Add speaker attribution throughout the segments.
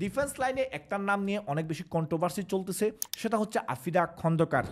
Speaker 1: Defence লাইনে একটার নাম নিয়ে অনেক বেশি কন্ট্রোভার্সি চলতেছে, সেটা হচ্ছে আফিদা খন্দকার।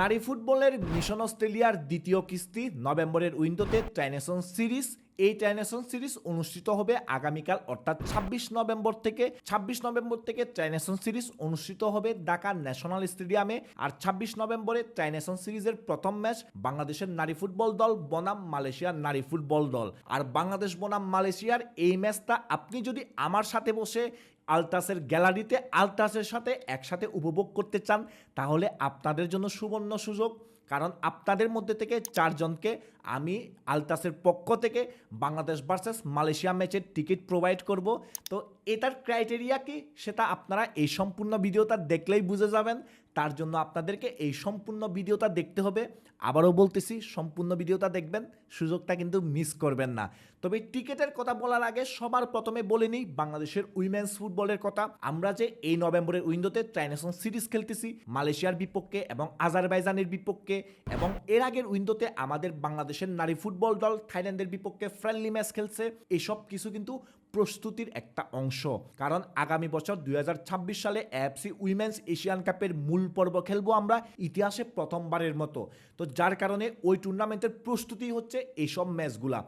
Speaker 1: নারী ফুটবলের মিশন অস্ট্রেলিয়ার দ্বিতীয় কিস্তি নভেম্বরের উইন্ডোতে ট্রাইনেশন সিরিজ। এই ট্রাইনেশন সিরিজ অনুষ্ঠিত হবে আগামীকাল, অর্থাৎ ছাব্বিশ নভেম্বর থেকে, ছাব্বিশ নভেম্বর থেকে ট্রাইনেশন সিরিজ অনুষ্ঠিত হবে ঢাকা ন্যাশনাল স্টেডিয়ামে। আর ছাব্বিশ নভেম্বরে ট্রাইনেশন সিরিজের প্রথম ম্যাচ বাংলাদেশের নারী ফুটবল দল বনাম মালয়েশিয়ার নারী ফুটবল দল। আর বাংলাদেশ বনাম মালয়েশিয়ার এই ম্যাচটা আপনি যদি আমার সাথে বসে আলতাসের গ্যালারিতে আলতাসের সাথে একসাথে উপভোগ করতে চান তাহলে আপনাদের জন্য সুবর্ণ সুযোগ। কারণ আপনাদের মধ্যে থেকে চারজনকে আমি আলতাসের পক্ষ থেকে বাংলাদেশ ভার্সেস মালয়েশিয়া ম্যাচের টিকিট প্রোভাইড করব। তো এটার ক্রাইটেরিয়া কি? সেটা আপনারা এই সম্পূর্ণ ভিডিওটা দেখলেই বুঝে যাবেন। তার জন্য আপনাদেরকে এই সম্পূর্ণ ভিডিওটা দেখতে হবে। আবারও বলতেছি, সম্পূর্ণ ভিডিওটা দেখবেন, সুযোগটা কিন্তু মিস করবেন না। তবে টিকিটের কথা বলার আগে সবার প্রথমে বলে নিই, বাংলাদেশের উইমেন্স ফুটবলের কথা। আমরা যে এই নভেম্বরের উইন্ডোতে ট্রাইনেশন সিরিজ খেলতেছি, মালয়েশিয়ার বিপক্ষে এবং আজারবাইজানের বিপক্ষে। এবং এর আগের উইন্ডোতে আমাদের বাংলাদেশের নারী ফুটবল দল থাইল্যান্ডের বিপক্ষে ফ্রেন্ডলি ম্যাচ খেলছে, এসব কিছু কিন্তু প্রস্তুতির একটা অংশ। কারণ আগামী বছর দুই হাজার ছাব্বিশ সালে এফসি উইমেন্স এশিয়ান কাপের মূল পর্ব খেলব আমরা ইতিহাসে প্রথমবারের মতো। তো যার কারণে ওই টুর্নামেন্টের প্রস্তুতি হচ্ছে এইসব ম্যাচগুলা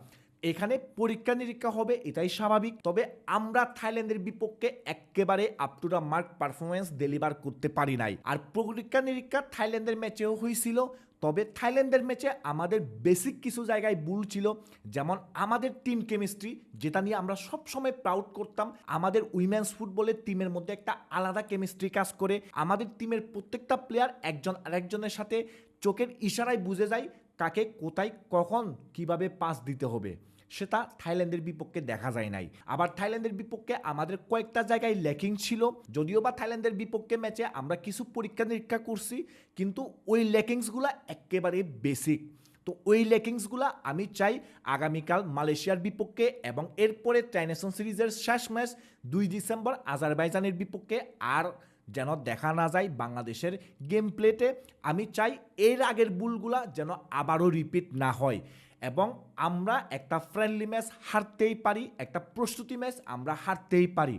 Speaker 1: এখানে পরীক্ষা নিরীক্ষা হবে, এটাই স্বাভাবিক। তবে আমরা থাইল্যান্ডের বিপক্ষে একেবারে up to the mark performance deliver করতে পারি নাই। আর পরীক্ষা নিরীক্ষা থাইল্যান্ডের ম্যাচেও হয়েছিল। তবে থাইল্যান্ডের ম্যাচে আমাদের বেসিক কিছু জায়গায় ভুল ছিল। যেমন আমাদের টিম কেমিস্ট্রি যেটা নিয়ে আমরা সবসময় প্রাউড করতাম। আমাদের উইমেন্স ফুটবলের টিমের মধ্যে একটা আলাদা কেমিস্ট্রি কাজ করে। আমাদের টিমের প্রত্যেকটা প্লেয়ার একজন আরেকজনের সাথে চোখের ইশারায় বুঝে যায় কাকে কোথায় কখন কীভাবে পাস দিতে হবে। সেটা থাইল্যান্ডের বিপক্ষে দেখা যায় নাই। আবার থাইল্যান্ডের বিপক্ষে আমাদের কয়েকটা জায়গায় ল্যাকিং ছিল। যদিও বা থাইল্যান্ডের বিপক্ষে ম্যাচে আমরা কিছু পরীক্ষা নিরীক্ষা করছি, কিন্তু ওই ল্যাকিংসগুলো একেবারে বেসিক তো ওই লেকিংসগুলো আমি চাই আগামীকাল মালয়েশিয়ার বিপক্ষে এবং এরপরে ট্রাইনেশন সিরিজের শেষ ম্যাচ দুই ডিসেম্বর আজারবাইজানের বিপক্ষে আর যেন দেখা না যায় বাংলাদেশের গেম প্লেটে আমি চাই এর আগের বুলগুলা যেন আবারও রিপিট না হয়। এবং আমরা একটা ফ্রেন্ডলি ম্যাচ হারতেই পারি, একটা প্রস্তুতি ম্যাচ আমরা হারতেই পারি।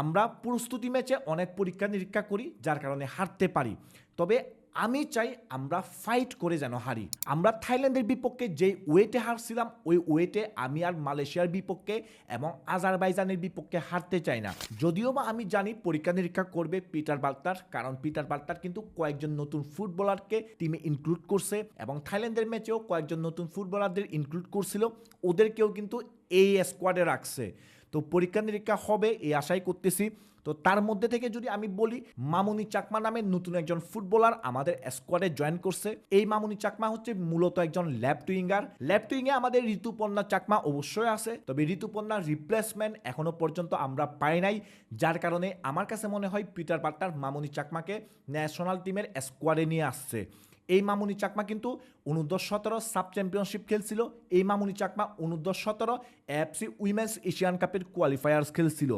Speaker 1: আমরা প্রস্তুতি ম্যাচে অনেক পরীক্ষা নিরীক্ষা করি, যার কারণে হারতে পারি। তবে আমি চাই আমরা ফাইট করে যেন হারি। আমরা থাইল্যান্ডের বিপক্ষে যেই ওয়েটে হারছিলাম, ওই ওয়েটে আমি আর মালয়েশিয়ার বিপক্ষে এবং আজারবাইজানের বিপক্ষে হারতে চাই না। যদিও বা আমি জানি পরীক্ষা নিরীক্ষা করবে পিটার বার্তার কারণ পিটার বার্তার কিন্তু কয়েকজন নতুন ফুটবলারকে টিমে ইনক্লুড করছে এবং থাইল্যান্ডের ম্যাচেও কয়েকজন নতুন ফুটবলারদের ইনক্লুড করছিল। ওদেরকেও কিন্তু এই স্কোয়াডে রাখছে। তো পরীক্ষা নিরীক্ষা হবে, এই আশাই করতেছি। তো তার মধ্যে থেকে যদি আমি বলি, মামুনি চাকমা নামের নতুন একজন ফুটবলার আমাদের স্কোয়াডে জয়েন করছে। এই মামুনি চাকমা হচ্ছে মূলত একজন ল্যাপট উইঙ্গার ল্যাপট উইঙ্গে আমাদের ঋতুপর্ণা চাকমা অবশ্যই আছে, তবে ঋতুপর্ণার রিপ্লেসমেন্ট এখনও পর্যন্ত আমরা পাই নাই, যার কারণে আমার কাছে মনে হয় পিটার বাট্টার মামুনি চাকমাকে ন্যাশনাল টিমের স্কোয়াডে নিয়ে আসছে। এই মামুনি চাকমা কিন্তু অনুর্ধ সতেরো সাব চ্যাম্পিয়নশিপ খেলছিল। এই মামুনি চাকমা অনুর্ধ সতেরো এফসি উইমেন্স এশিয়ান কাপের কোয়ালিফায়ার্স খেলছিল।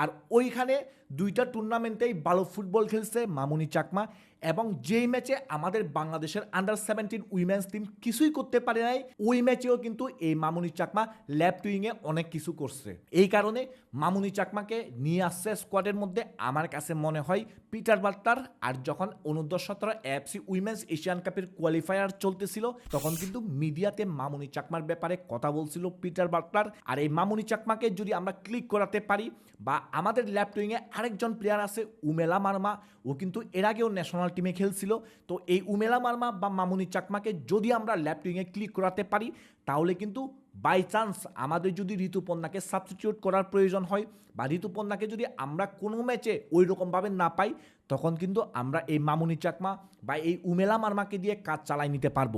Speaker 1: আর ওইখানে দুইটা টুর্নামেন্টেই ভালো ফুটবল খেলছে মামুনি চাকমা এবং যেই ম্যাচে আমাদের বাংলাদেশের আন্ডার সেভেন্টিন উইমেন্স টিম কিছুই করতে পারে নাই, ওই ম্যাচেও কিন্তু এই মামুনি চাকমা ল্যাপট উইংয়ে অনেক কিছু করছে। এই কারণে মামুনি চাকমাকে নিয়ে আসছে স্কোয়াডের মধ্যে আমার কাছে মনে হয় পিটার বার্টার আর যখন অনুর্ধ সতেরো এফসি উইমেন্স এশিয়ান কাপের কোয়ালিফায়ার চলতেছিল, তখন কিন্তু মিডিয়াতে মামুনি চাকমার ব্যাপারে কথা বলছিল পিটার বার্টার আর এই মামুনি চাকমাকে যদি আমরা ক্লিক করাতে পারি বা আমাদের ল্যাপট উইংয়ে আরেকজন প্লেয়ার আছে, উমেলা মার্মা। ও কিন্তু এর আগেও ন্যাশনাল টিমে খেলছিল। তো এই উমেলা মার্মা বা মামুনি চাকমাকে যদি আমরা ল্যাপট উইংয়ে ক্লিক করাতে পারি, তাহলে কিন্তু বাই চান্স আমাদের যদি ঋতুপর্ণাকে সাবস্টিটিউট করার প্রয়োজন হয় বা ঋতুপর্ণাকে যদি আমরা কোনো ম্যাচে ওই রকমভাবে না পাই, তখন কিন্তু আমরা এই মামুনি চাকমা বা এই উমেলা মার্মাকে দিয়ে কাজ চালাই নিতে পারব।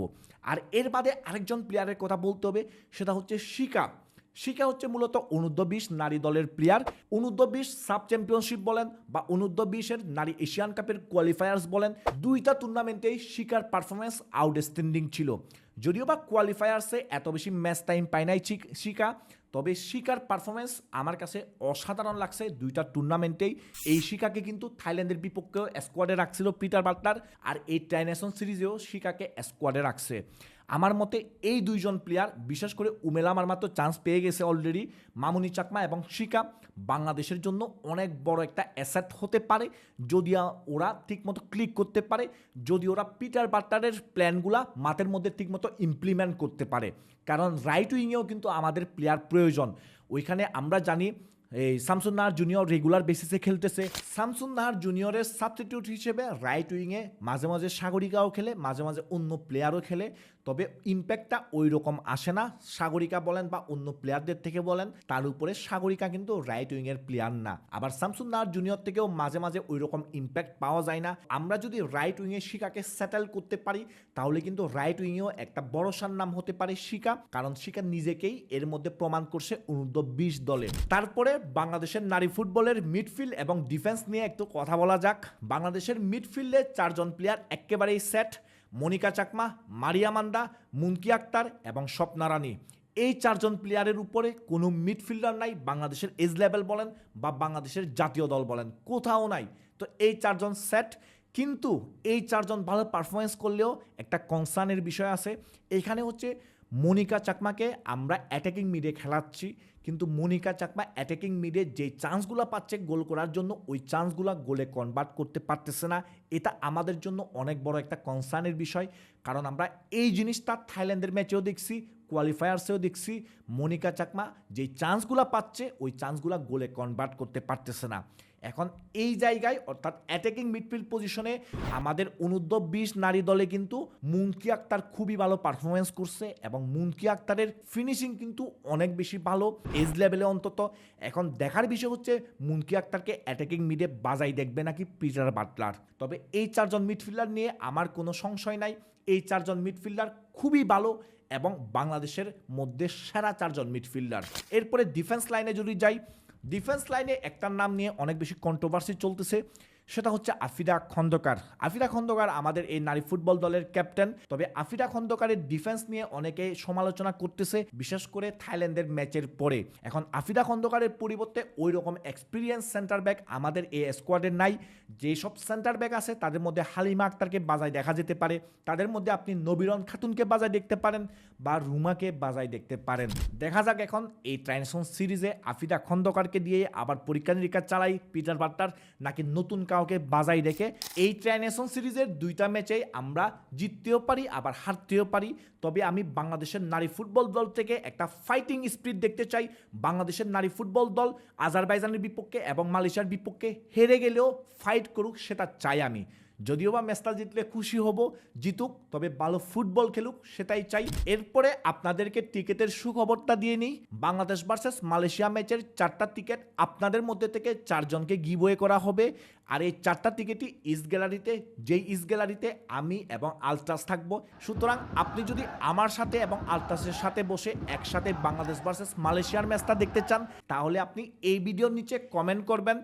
Speaker 1: আর এর বাদে আরেকজন প্লেয়ারের কথা বলতে হবে, সেটা হচ্ছে শিকা শিকা হচ্ছে মূলত অনূর্ধ্ব বিশ নারী দলের প্লেয়ার। অনূর্ধ্ব বিশ সাব চ্যাম্পিয়নশিপ বলেন বা অনূর্ধ্ব বিশের নারী এশিয়ান কাপের কোয়ালিফায়ার্স বলেন। দুইটা টুর্নামেন্টেই শিকার পারফরমেন্স আউটস্ট্যান্ডিং ছিল। যদিও বা কোয়ালিফায়ার্সে এত বেশি ম্যাচ টাইম পায় নাই শিকা তবে শিকার পারফরমেন্স আমার কাছে অসাধারণ লাগছে দুইটা টুর্নামেন্টেই এই শিকাকে কিন্তু থাইল্যান্ডের বিপক্ষেও স্কোয়াডে রাখছিল পিটার বাটলার আর এই ট্রাইনেশন সিরিজেও শিকাকে স্কোয়াডে রাখছে। আমার মতে এই দুইজন প্লেয়ার বিশেষ করে উমেলা আমার মাত্র চান্স পেয়ে গেছে অলরেডি মামুনি চাকমা এবং শিকা, বাংলাদেশের জন্য অনেক বড় একটা অ্যাসেট হতে পারে, যদি ওরা ঠিকমতো ক্লিক করতে পারে, যদি ওরা পিটার বাট্টারের প্ল্যানগুলা মাঠের মধ্যে ঠিকমতো ইমপ্লিমেন্ট করতে পারে। কারণ রাইট উইংয়েও কিন্তু আমাদের প্লেয়ার প্রয়োজন। ওইখানে আমরা জানি, এই শামসুন নাহার জুনিয়র রেগুলার বেসিসে খেলতেছে। শামসুন নাহার জুনিয়রের সাবস্টিটিউট হিসেবে রাইট উইংয়ে মাঝে মাঝে সাগরিকাও খেলে, মাঝে মাঝে অন্য প্লেয়ারও খেলে। তবে ইম্প্যাক্টটা ওই রকম আসে না। সাগরিকা বলেন বা অন্য প্লেয়ারদের থেকে বলেন, তার উপরে সাগরিকা কিন্তু রাইট উইংয়ের প্লেয়ার না। আবার শামসুন জুনিয়র থেকেও মাঝে মাঝে ওই রকম ইম্প্যাক্ট পাওয়া যায় না। আমরা যদি রাইট উইংয়ে শিকাকে সেটেল করতে পারি, তাহলে কিন্তু রাইট উইংয়েও একটা বড়সার নাম হতে পারে শিকা। কারণ শিকা নিজেকেই এর মধ্যে প্রমাণ করছে অনূর্ধ্ব বিশ দলে। তারপরে বাংলাদেশের নারী ফুটবলের মিডফিল্ড এবং ডিফেন্স নিয়ে একটু কথা বলা যাক। বাংলাদেশের মিডফিল্ডে চারজন প্লেয়ার একেবারেই সেট মনিকা চাকমা, মারিয়া মান্দা, মুনকি আক্তার এবং স্বপ্না রানী। এই চারজন প্লেয়ারের উপরে কোনো মিডফিল্ডার নাই, বাংলাদেশের এজ লেভেল বলেন বা বাংলাদেশের জাতীয় দল বলেন, কোথাও নাই। তো এই চারজন সেট কিন্তু এই চারজন ভালো পারফরমেন্স করলেও একটা কনসার্নের বিষয় আছে। এখানে হচ্ছে মনিকা চাকমাকে আমরা অ্যাটাকিং মিডে খেলাচ্ছি, কিন্তু মনিকা চাকমা অ্যাটাকিং মিডে যে চান্সগুলো পাচ্ছে গোল করার জন্য, ওই চান্সগুলো গোলে কনভার্ট করতে পারতেছে না। এটা আমাদের জন্য অনেক বড় একটা কনসার্নের বিষয়, কারণ আমরা এই জিনিসটা থাইল্যান্ডের ম্যাচেও দেখছি কোয়ালিফায়ার্সেও দেখছি। মনিকা চাকমা যে চান্সগুলো পাচ্ছে, ওই চান্সগুলো গোলে কনভার্ট করতে পারতেছে না। এখন এই জায়গায় অর্থাৎ অ্যাটাকিং মিডফিল্ড পজিশনে আমাদের অনূর্ধ্ব বিশ নারী দলে কিন্তু মুনকি আক্তার খুবই ভালো পারফরমেন্স করছে এবং মুনকি আক্তারের ফিনিশিং কিন্তু অনেক বেশি ভালো এজ লেভেলে অন্তত। এখন দেখার বিষয় হচ্ছে মুনকি আক্তারকে অ্যাটাকিং মিডে বাজাই দেখবে নাকি পিটার বাটলার। তবে এই চারজন মিডফিল্ডার নিয়ে আমার কোনো সংশয় নাই। এই চারজন মিডফিল্ডার খুবই ভালো এবং বাংলাদেশের মধ্যে সেরা চারজন মিডফিল্ডার এরপরে ডিফেন্স লাইনে যদি যাই ডিফেন্স লাইনে একটার নাম নিয়ে অনেক বেশি কন্ট্রোভার্সি চলতেছে। সেটা হচ্ছে আফিদা খন্দকার। আফিদা খন্দকার আমাদের এই নারী ফুটবল দলের ক্যাপ্টেন। তবে আফিদা খন্দকারের ডিফেন্স নিয়ে অনেকে সমালোচনা করতেছে, বিশেষ করে থাইল্যান্ডের ম্যাচের পরে। এখন আফিদা খন্দকারের পরিবর্তে ওই রকম এক্সপিরিয়েন্স সেন্টার ব্যাক আমাদের এই স্কোয়াডের নাই। যেসব সেন্টার ব্যাক আছে, তাদের মধ্যে হালিমা আক্তারকে বাজায় দেখা যেতে পারে। তাদের মধ্যে আপনি নবীরন খাতুনকে বাজায় দেখতে পারেন বা রুমাকে বাজায় দেখতে পারেন। দেখা যাক এখন এই ট্রাইনসন সিরিজে আফিদা খন্দকারকে দিয়ে আবার পরীক্ষা নিরীক্ষা চালাই পিটার বাট্টার, নাকি নতুন কাউকে বাজাই রেখে এই ট্রাইনেশন সিরিজের দুইটা ম্যাচে আমরা জিততেও পারি, আবার হারতেও পারি। তবে আমি বাংলাদেশের নারী ফুটবল দল থেকে একটা ফাইটিং স্পিরিট দেখতে চাই। বাংলাদেশের নারী ফুটবল দল আজারবাইজানের বিপক্ষে এবং মালয়েশিয়ার বিপক্ষে হেরে গেলেও ফাইট করুক, সেটা চাই আমি। যদিও বা ম্যাচটা জিতলে খুশি হব, জিতুক, তবে ভালো ফুটবল খেলুক, সেটাই চাই। এরপরে আপনাদেরকে টিকিটের সুখবরটা দিয়ে নিই। বাংলাদেশ ভার্সেস মালয়েশিয়া ম্যাচের চারটা টিকিট আপনাদের মধ্যে থেকে চারজনকে গিভওয়ে করা হবে। আর এই চারটা টিকিটই ইস্ট গ্যালারিতে, যেই ইস্ট গ্যালারিতে আমি এবং আলট্রাস থাকব। সুতরাং আপনি যদি আমার সাথে এবং আলট্রাসের সাথে বসে একসাথে বাংলাদেশ ভার্সেস মালয়েশিয়ার ম্যাচটা দেখতে চান, তাহলে আপনি এই ভিডিওর নিচে কমেন্ট করবেন।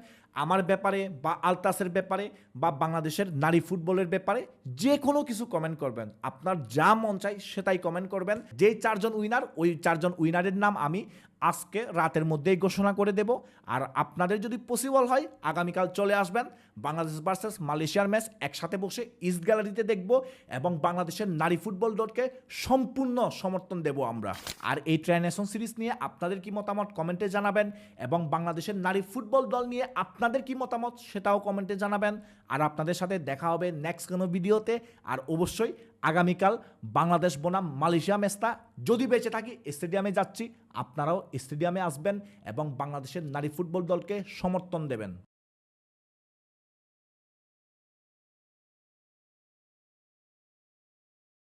Speaker 1: আমার ব্যাপারে বা আলতাসের ব্যাপারে বা বাংলাদেশের নারী ফুটবলের ব্যাপারে যে কোনো কিছু কমেন্ট করবেন। আপনার যা মন চাই সেটাই কমেন্ট করবেন। যেই চারজন উইনার ওই চারজন উইনারের নাম আমি আজকে রাতের মধ্যেই ঘোষণা করে দেব। আর আপনাদের যদি পসিবল হয়, আগামীকাল চলে আসবেন। বাংলাদেশ ভার্সেস মালয়েশিয়ার ম্যাচ একসাথে বসে ইস্ট গ্যালারিতে দেখব এবং বাংলাদেশের নারী ফুটবল দলকে সম্পূর্ণ সমর্থন দেব আমরা। আর এই ট্রাইনেশন সিরিজ নিয়ে আপনাদের কি মতামত কমেন্টে জানাবেন এবং বাংলাদেশের নারী ফুটবল দল নিয়ে আপনাদের কি মতামত সেটাও কমেন্টে জানাবেন। আর আপনাদের সাথে দেখা হবে নেক্সট কোনো ভিডিওতে আর অবশ্যই আগামীকাল বাংলাদেশ, বনাম, মালয়েশিয়া ম্যাচটা যদি বেঁচে থাকি, স্টেডিয়ামে যাচ্ছি। আপনারাও স্টেডিয়ামে আসবেন এবং বাংলাদেশের নারী ফুটবল দলকে সমর্থন দেবেন।